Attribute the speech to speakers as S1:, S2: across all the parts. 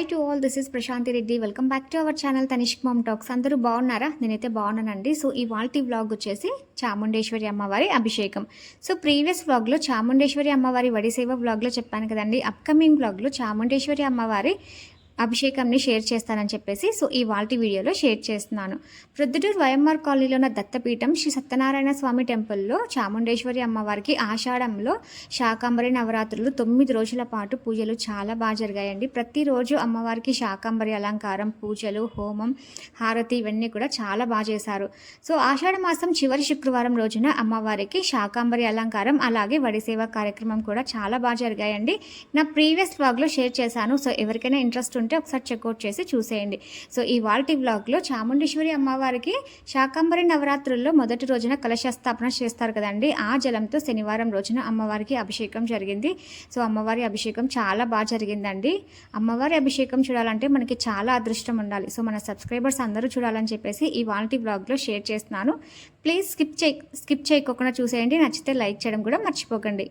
S1: Hi to all this is Prashanthi Reddy welcome back to our channel Tanishq mom talks అందరూ బాగున్నారా? నేనైతే బాగున్నానండి. So ఈ వాల్టీ vlog వచ్చేసి చాముండేశ్వరి అమ్మవారి అభిషేకం. సో ప్రీవియస్ వ్లాగ్లో చాముండేశ్వరి అమ్మవారి వడిసేవ వ్లాగ్లో చెప్పాను కదండి. అప్కమింగ్ వ్లాగ్లో చాముండేశ్వరి అమ్మవారి అభిషేకంని షేర్ చేస్తానని చెప్పేసి సో ఈ వాల్టి వీడియోలో షేర్ చేస్తున్నాను. ప్రొద్దుటూరు వైఎంఆర్ కాలనీలో ఉన్న దత్తపీఠం శ్రీ సత్యనారాయణ స్వామి టెంపుల్లో చాముండేశ్వరి అమ్మవారికి ఆషాఢంలో శాకాంబరి నవరాత్రులు తొమ్మిది రోజుల పాటు పూజలు చాలా బాగా జరిగాయండి. ప్రతిరోజు అమ్మవారికి శాకాంబరి అలంకారం పూజలు హోమం హారతి ఇవన్నీ కూడా చాలా బాగా చేశారు. సో ఆషాఢ మాసం చివరి శుక్రవారం రోజున అమ్మవారికి శాకాంబరి అలంకారం అలాగే వడిసేవ కార్యక్రమం కూడా చాలా బాగా జరిగాయండి. నా ప్రీవియస్ బ్లాగ్లో షేర్ చేశాను. సో ఎవరికైనా ఇంట్రెస్ట్ ఉంటే ఒకసారి చెక్అవుట్ చేసి చూసేయండి. సో ఈ వాల్టి వ్లాగ్లో చాముండేశ్వరి అమ్మవారికి శాకంబరి నవరాత్రుల్లో మొదటి రోజున కలశస్థాపన చేస్తారు కదండి. ఆ జలంతో శనివారం రోజున అమ్మవారికి అభిషేకం జరిగింది. సో అమ్మవారి అభిషేకం చాలా బాగా జరిగిందండి. అమ్మవారి అభిషేకం చూడాలంటే మనకి చాలా అదృష్టం ఉండాలి. సో మన సబ్స్క్రైబర్స్ అందరూ చూడాలని చెప్పేసి ఈ వాల్టి బ్లాగ్లో షేర్ చేస్తున్నాను. ప్లీజ్ స్కిప్ చే స్కిప్ చేయకుండా చూసేయండి. నచ్చితే లైక్ చేయడం కూడా మర్చిపోకండి.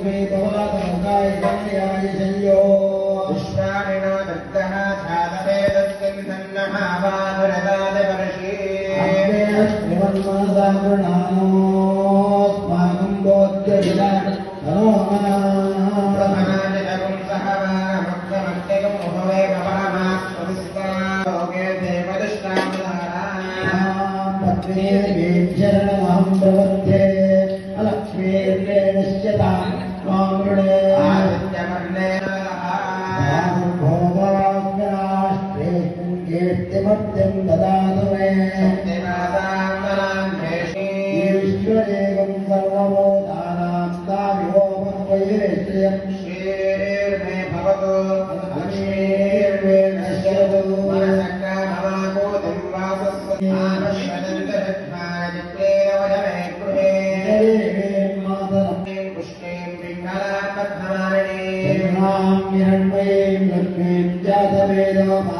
S2: पृथ्वी
S3: भवादमङ्गायसंयो
S2: विश्वाणिनो
S4: दग्धः छादने दत्तन्नः वादुरदादवर्षे श्रीवन्मनसा गृणानोऽस्माकं बोध्यभिला तनो मनः सत्यं ददातु मे ईश्वरेकं सर्वभूतानां स्थाविभोमत्वयेष्टयं श्रीर्मे भवतु। लक्ष्मीर्मे नश्यतु पुष्णीं पिङ्गलां पद्मवारिणीं हिरण्मयीं
S3: लक्ष्मीं
S4: जातवेदमा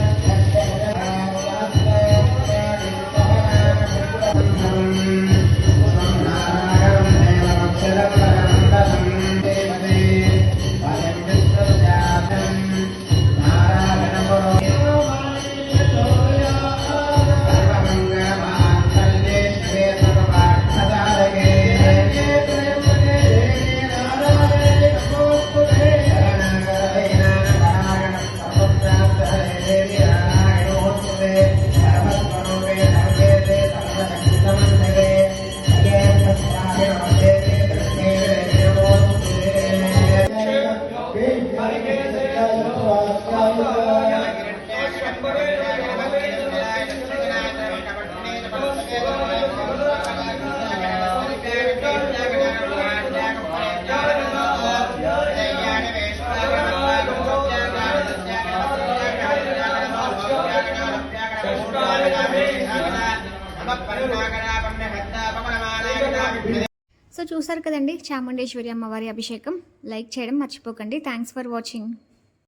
S1: సో చూసారు కదండి చాముండేశ్వరి అమ్మవారి అభిషేకం. లైక్ చేయడం మర్చిపోకండి. Thanks for watching